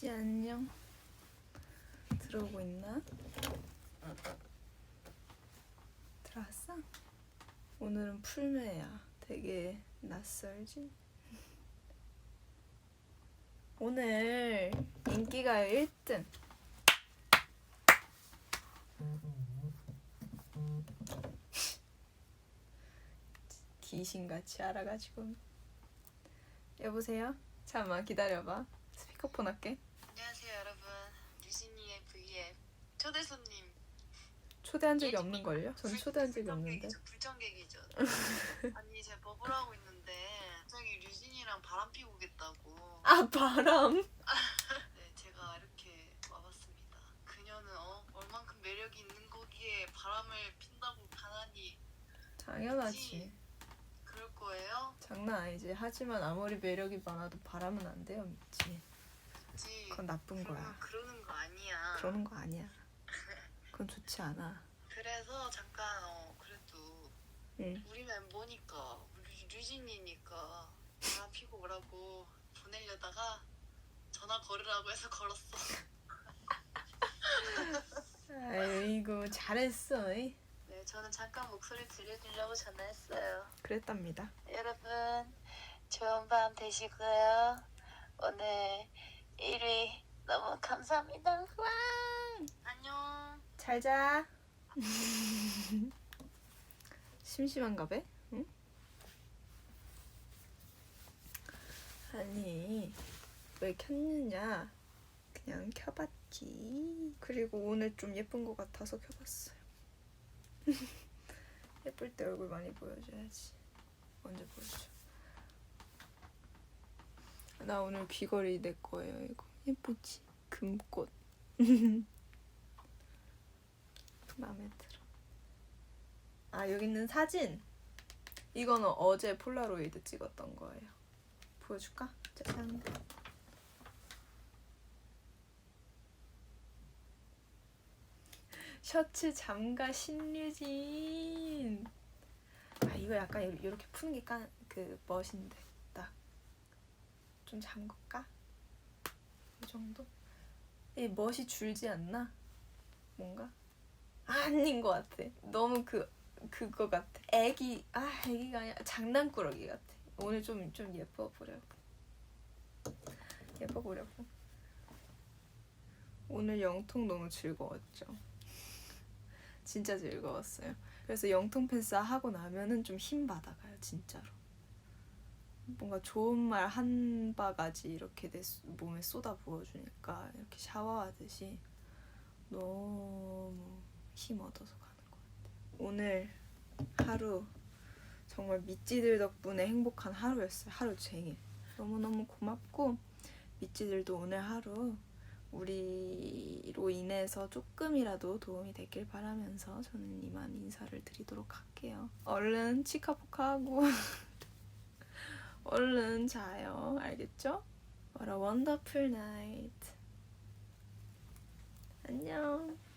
찌 안녕. 들어오고 있나? 들어왔어? 오늘은 풀매야. 되게 낯설지? 오늘 인기가요 1등. 귀신같이 알아가지고. 여보세요? 잠깐만 기다려봐. 스피커폰 할게. 안녕하세요 여러분 유진이의 V앱 초대 손님 초대한 적이 없는 걸요? 전 초대한 적이 없는데. 불청객이죠 불청객이죠 아니 제가 버블 하고 있는데 갑자기 류진이랑 바람 피고 오겠다고 아 바람. 네 제가 이렇게 와봤습니다 그녀는 어 얼만큼 매력이 있는 거기에 바람을 핀다고 가난히 당연하지. 그럴 거예요? 장난 아니지. 하지만 아무리 매력이 많아도 바람은 안 돼요, 미치. 그치 그건 나쁜 거야. 그러는 거 아니야 그러는 거 아니야. 그건 좋지 않아. 그래서 잠깐 어 그래도 응. 우리 멤버니까 우리 류진이니까 바람 피고 오라고 보내려다가 전화 걸으라고 해서 걸었어. 아이고 잘했어. 이. 네, 저는 잠깐 목소리 들려주려고 전화했어요. 그랬답니다. 여러분, 좋은 밤 되시고요. 오늘 1위 너무 감사합니다. 와. 안녕. 잘 자. 심심한가 봐? 응? 아니 왜 켰느냐? 그냥 켜봤지. 그리고 오늘 좀 예쁜 것 같아서 켜봤어요. 예쁠 때 얼굴 많이 보여줘야지. 먼저 보여줘. 나 오늘 귀걸이 내 거예요. 이거 예쁘지? 금꽃. 마음에 들어. 아 여기 있는 사진. 이거는 어제 폴라로이드 찍었던 거예요. 보여줄까? 짜잔. 셔츠 잠가 신유진. 아 이거 약간 요- 요렇게 푸는 게그 멋인데 딱. 좀 잠글까? 이 정도? 이 멋이 줄지 않나? 뭔가? 아닌 것 같아. 너무 그 그거 같아. 애기 아 애기가 아니라 장난꾸러기 같아. 오늘 좀 좀 예뻐 보려고. 예뻐 보려고. 오늘 영통 너무 즐거웠죠. 진짜 즐거웠어요. 그래서 영통 팬싸 하고 나면은 좀 힘 받아가요 진짜로. 뭔가 좋은 말 한 바가지 이렇게 내 수- 몸에 쏟아 부어주니까 이렇게 샤워하듯이 너무 힘 얻어서 가는 것 같아요. 오늘 하루 정말 미찌들 덕분에 행복한 하루였어요. 하루 종일. 너무너무 고맙고 미찌들도 오늘 하루 우리로 인해서 조금이라도 도움이 됐길 바라면서 저는 이만 인사를 드리도록 할게요. 얼른 치카포카하고 얼른 자요. 알겠죠? What a wonderful night. 안녕.